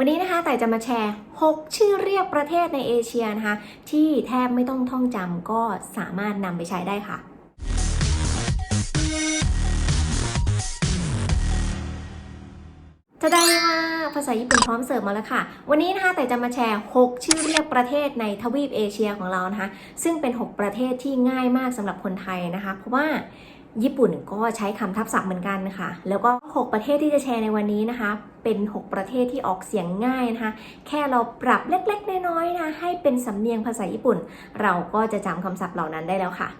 วันนี้นะคะแต่จะมาแชร์ 6 ชื่อเรียกประเทศในเอเชียนะคะ ที่แทบไม่ต้องท่องจำก็สามารถนำไปใช้ได้ค่ะจะได้ว่าภาษาญี่ปุ่นพร้อมเสิร์ฟมาแล้วค่ะ วันนี้นะคะแต่จะมาแชร์ 6 ชื่อเรียกประเทศในทวีปเอเชียของเรานะคะ ซึ่งเป็น 6 ประเทศที่ง่ายมากสำหรับคนไทยนะคะ เพราะว่า ญี่ปุ่นก็ใช้คำทับศัพท์เหมือนกันนะคะแล้วก็ 6 ประเทศที่จะแชร์ในวันนี้นะคะ เป็น 6 ประเทศที่ออกเสียงง่ายนะคะ แค่เราปรับเล็กๆ น้อยๆนะ ให้เป็นสำเนียงภาษาญี่ปุ่น เราก็จะจำคำศัพท์เหล่านั้นได้แล้วค่ะ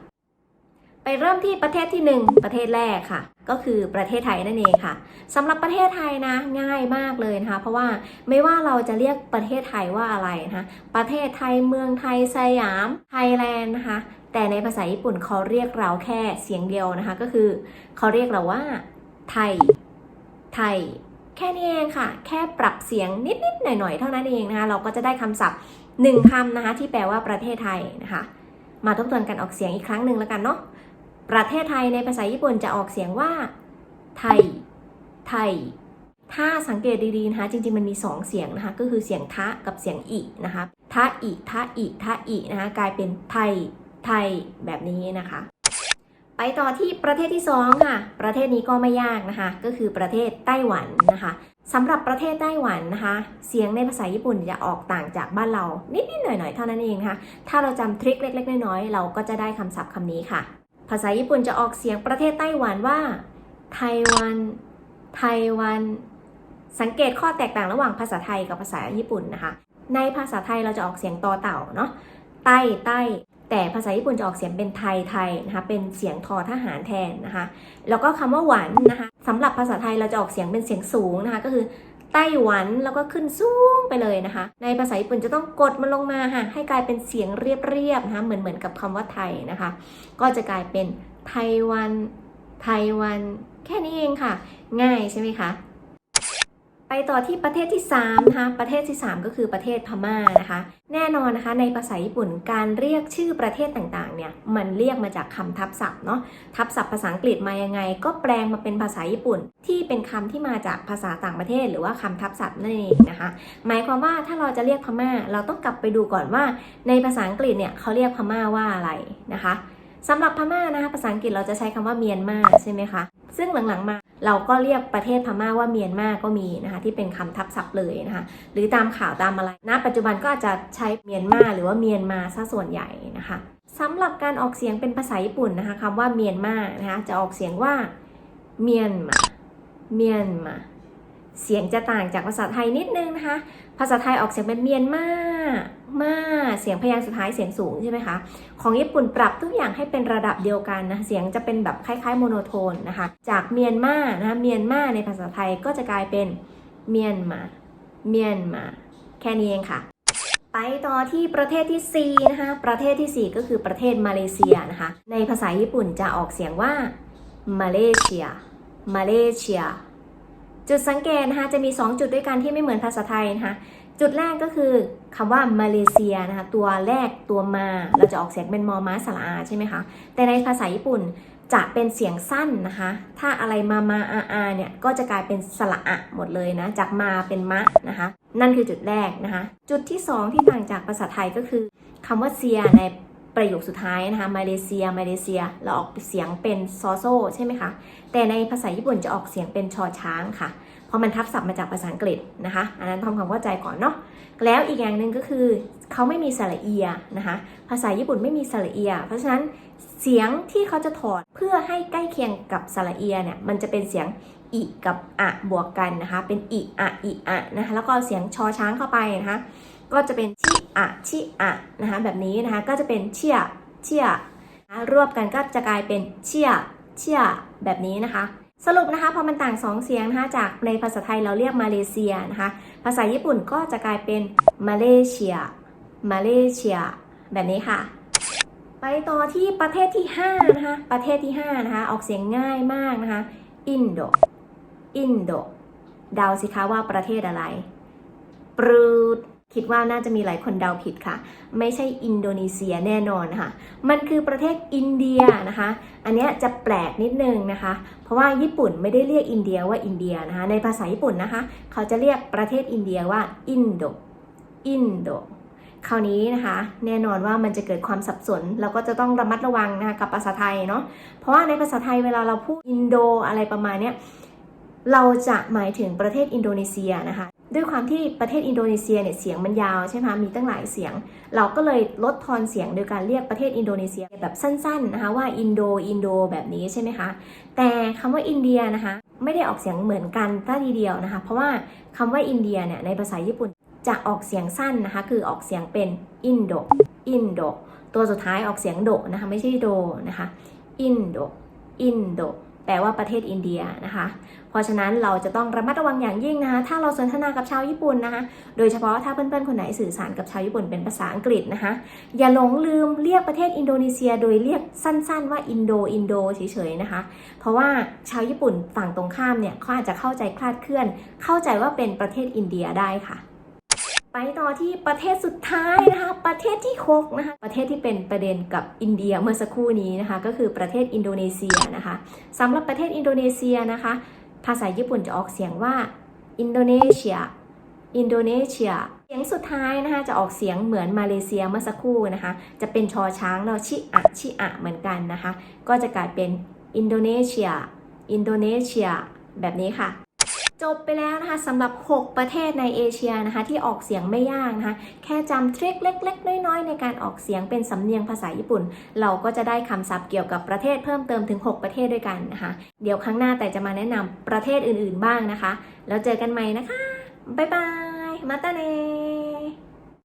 ไปเริ่มที่ประเทศที่ 1 ประเทศแรกค่ะ ก็คือประเทศไทยนั่นเองค่ะสำหรับประเทศไทยนะง่ายมากเลยนะคะ เพราะว่าไม่ว่าเราจะเรียกประเทศไทยว่าอะไรนะคะประเทศไทยเมืองไทยสยามไทยแลนด์นะคะ แต่ในภาษาญี่ปุ่นเขาเรียกเราแค่เสียงเดียวนะคะ ก็คือเขาเรียกเราว่า ไทย ไทย แค่นี้เองค่ะ แค่ปรับเสียงนิดๆหน่อยๆ เท่านั้นเองนะคะ เราก็จะได้คำศัพท์หนึ่งคำนะคะที่แปลว่าประเทศไทยนะคะ มาทบทวนกันออกเสียงอีกครั้งหนึ่งแล้วกันเนาะ ประเทศไทยในภาษาญี่ปุ่นจะออกเสียงว่า ไทย ไทย ถ้าสังเกตดีๆนะคะ จริงๆมันมี 2 เสียงนะคะ ก็คือเสียงทะกับเสียงอินะคะทะอิทะอิทะอินะคะ กลายเป็นไทย ไทยแบบนี้นะคะ ไปต่อที่ประเทศที่2ค่ะ ประเทศนี้ก็ไม่ยากนะคะ ก็คือประเทศไต้หวันนะคะสำหรับประเทศไต้หวันนะคะ เสียงในภาษาญี่ปุ่นจะออกต่างจากบ้านเรา นิดๆหน่อยๆเท่านั้นเองนะคะถ้าเราจำทริคเล็ก ๆ น้อยๆเราก็จะได้คำศัพท์คำนี้ค่ะ ภาษาญี่ปุ่นจะออกเสียงประเทศไต้หวันว่าไต้หวันไต้หวัน สังเกตข้อแตกต่างระหว่างภาษาไทยกับภาษาญี่ปุ่นนะคะ ในภาษาไทยเราจะออกเสียงต่อเต่าเนาะไต้ใต้ แต่ภาษาญี่ปุ่นจะออกเสียงเป็นไทยไทยนะคะ เป็นเสียงทอทหารแทนนะคะ แล้วก็คำว่าหวันนะคะสำหรับภาษาไทยเราจะออกเสียงเป็นเสียงสูงนะคะ ก็คือไต้หวันแล้วก็ขึ้นสูงไปเลยนะคะ ในภาษาญี่ปุ่นจะต้องกดมันลงมาค่ะ ให้กลายเป็นเสียงเรียบๆนะคะ เหมือนเหมือนกับคำว่าไทยนะคะ ก็จะกลายเป็นไต้หวันไต้หวัน แค่นี้เองค่ะ ง่ายใช่ไหมคะ ไปต่อที่ประเทศที่3นะคะประเทศที่ 3 ก็คือประเทศพม่านะคะ แน่นอนนะคะในภาษาญี่ปุ่นการเรียกชื่อประเทศต่างๆเนี่ยมันเรียกมาจากคำทับศัพท์เนาะทับศัพท์ภาษาอังกฤษมายังไง ก็แปลงมาเป็นภาษาญี่ปุ่น ที่เป็นคำที่มาจากภาษาต่างประเทศ หรือว่าคำทับศัพท์นั่นเองนะคะหมายความว่าถ้าเราจะเรียกพม่า เราต้องกลับไปดูก่อนว่า ในภาษาอังกฤษเนี่ยเขาเรียกพม่าว่าอะไรนะคะสำหรับพม่านะคะภาษาอังกฤษเราจะใช้คำว่าเมียนมาใช่ไหมคะซึ่งหลังๆมา เราก็เรียกประเทศพม่าว่าเมียนมาก็มีนะคะที่เป็นคำทับศัพท์เลยนะคะหรือตามข่าวตามอะไรณปัจจุบันก็อาจจะใช้เมียนมาหรือว่าเมียนมาซะส่วนใหญ่นะคะสำหรับการออกเสียงเป็นภาษาญี่ปุ่นนะคะคำว่าเมียนมานะคะจะออกเสียงว่าเมียนมาเมียนมา เสียงจะต่างจากภาษาไทยนิดนึงนะคะ ภาษาไทยออกเสียงเป็นเมียนมามาเสียงพยางค์สุดท้ายเสียงสูงใช่ไหมคะ ของญี่ปุ่นปรับทุกอย่างให้เป็นระดับเดียวกันนะ เสียงจะเป็นแบบคล้ายๆโมโนโทนนะคะ จากเมียนมานะคะเมียนมาในภาษาไทยก็จะกลายเป็นเมียนมา เมียนมา แค่นี้เองค่ะ ไปต่อที่ประเทศที่ 4 นะคะ ประเทศทีสี่4 ก็คือประเทศมาเลเซียนะคะ ในภาษาญี่ปุ่นจะออกเสียงว่ามาเลเซีย มาเลเซีย จุดสังเกตนะคะจะมี 2 จุดด้วยกันที่ไม่เหมือนภาษาไทยนะคะจุดแรกก็คือคำว่ามาเลเซียนะคะตัวแรกตัวมา เราจะออกเสียงเป็นมอม้าสระอาใช่ไหมคะแต่ในภาษาญี่ปุ่นจะเป็นเสียงสั้นนะคะ ถ้าอะไรมา มา อาอาเนี่ยก็จะกลายเป็นสระอะหมดเลยนะ จากมาเป็นมะนะคะ นั่นคือจุดแรกนะคะ จุดที่ 2 ที่ต่างจากภาษาไทยก็คือคำว่าเซียใน ประโยคสุดท้ายนะคะมาเลเซียมาเลเซีย เราออกเสียงเป็นซอโซใช่ไหมคะ แต่ในภาษาญี่ปุ่นจะออกเสียงเป็นชอช้างค่ะ เพราะมันทับศัพท์มาจากภาษาอังกฤษนะคะ อันนั้นทำความเข้าใจก่อนเนาะ แล้วอีกอย่างหนึ่งก็คือเขาไม่มีสระเอียนะคะ ภาษาญี่ปุ่นไม่มีสระเอีย เพราะฉะนั้นเสียงที่เขาจะถอดเพื่อให้ใกล้เคียงกับสระเอียเนี่ย มันจะเป็นเสียงอิกับอะบวกกันนะคะ เป็นอิอะอิอะนะคะ แล้วก็เสียงชอช้างเข้าไปนะคะ ก็จะเป็นชิอะชิอะนะคะแบบนี้นะคะก็จะเป็นเชียเชียนะรวบกันก็จะกลายเป็นเชียเชียแบบนี้นะคะ สรุปนะคะพอมันต่างสองเสียงนะคะจากในภาษาไทยเราเรียกมาเลเซียนะคะภาษาญี่ปุ่นก็จะกลายเป็นมาเลเซียมาเลเซียแบบนี้ค่ะ ไปต่อที่ประเทศที่5นะคะประเทศที่5นะคะออกเสียงง่ายมากนะคะอินโดอินโดเดาสิคะว่าประเทศอะไรปรูด คิดว่าน่าจะมีหลายคนเดาผิดค่ะ ไม่ใช่อินโดนีเซียแน่นอนค่ะ มันคือประเทศอินเดียนะคะ อันนี้จะแปลกนิดนึงนะคะ เพราะว่าญี่ปุ่นไม่ได้เรียกอินเดียว่าอินเดียนะคะ ในภาษาญี่ปุ่นนะคะ เขาจะเรียกประเทศอินเดียว่าอินโด อินโดคราวนี้นะคะ แน่นอนว่ามันจะเกิดความสับสน เราก็จะต้องระมัดระวังนะคะกับภาษาไทยเนาะ เพราะว่าในภาษาไทยเวลาเราพูดอินโดอะไรประมาณเนี้ยเราจะหมายถึงประเทศอินโดนีเซียนะคะ ด้วยความที่ประเทศอินโดนีเซียเนี่ยเสียงมันยาวใช่ไหมมีตั้งหลายเสียง เราก็เลยลดทอนเสียงโดยการเรียกประเทศอินโดนีเซียแบบสั้นๆนะคะว่าอินโดอินโดแบบนี้ใช่ไหมคะแต่คำว่าอินเดียนะคะไม่ได้ออกเสียงเหมือนกันท่าทีเดียวนะคะ เพราะว่าคำว่าอินเดียเนี่ยในภาษาญี่ปุ่นจะออกเสียงสั้นนะคะคือออกเสียงเป็นอินโดอินโดตัวสุดท้ายออกเสียงโดนะคะไม่ใช่โดนะคะอินโดอินโด แปลว่าประเทศอินเดียนะคะ เพราะฉะนั้นเราจะต้องระมัดระวังอย่างยิ่งนะคะ ถ้าเราสนทนากับชาวญี่ปุ่นนะคะ โดยเฉพาะถ้าเพื่อนๆคนไหนสื่อสารกับชาวญี่ปุ่นเป็นภาษาอังกฤษนะคะ อย่าหลงลืมเรียกประเทศอินโดนีเซีย โดยเรียกสั้นๆ ว่าอินโดอินโดเฉยๆนะคะ เพราะว่าชาวญี่ปุ่นฝั่งตรงข้ามเนี่ยเขาอาจจะเข้าใจคลาดเคลื่อน เข้าใจว่าเป็นประเทศอินเดียได้ค่ะ ไปต่อที่ประเทศสุดท้ายนะคะ ประเทศที่6นะคะ ประเทศที่เป็นประเด็นกับอินเดียเมื่อสักครู่นี้นะคะ ก็คือประเทศอินโดนีเซียนะคะสำหรับประเทศอินโดนีเซียนะคะ ภาษาญี่ปุ่นจะออกเสียงว่าอินโดนีเซีย อินโดนีเซีย เสียงสุดท้ายนะคะจะออกเสียงเหมือนมาเลเซียเมื่อสักครู่นะคะ จะเป็นชอช้างเราชิอะชิอะเหมือนกันนะคะ ก็จะกลายเป็นอินโดนีเซีย อินโดนีเซีย แบบนี้ค่ะ จบไปแล้วนะคะสำหรับ 6 ประเทศในเอเชียนะคะที่ออกเสียงไม่ยากนะคะ แค่จำทริคเล็ก ๆ น้อย ๆ ในการออกเสียงเป็นสำเนียงภาษาญี่ปุ่น เราก็จะได้คำศัพท์เกี่ยวกับประเทศเพิ่มเติมถึง 6 ประเทศด้วยกันนะคะ เดี๋ยวครั้งหน้าแต่จะมาแนะนำประเทศอื่น ๆ บ้างนะคะ แล้วเจอกันใหม่นะคะ บ๊ายบาย มาตาเน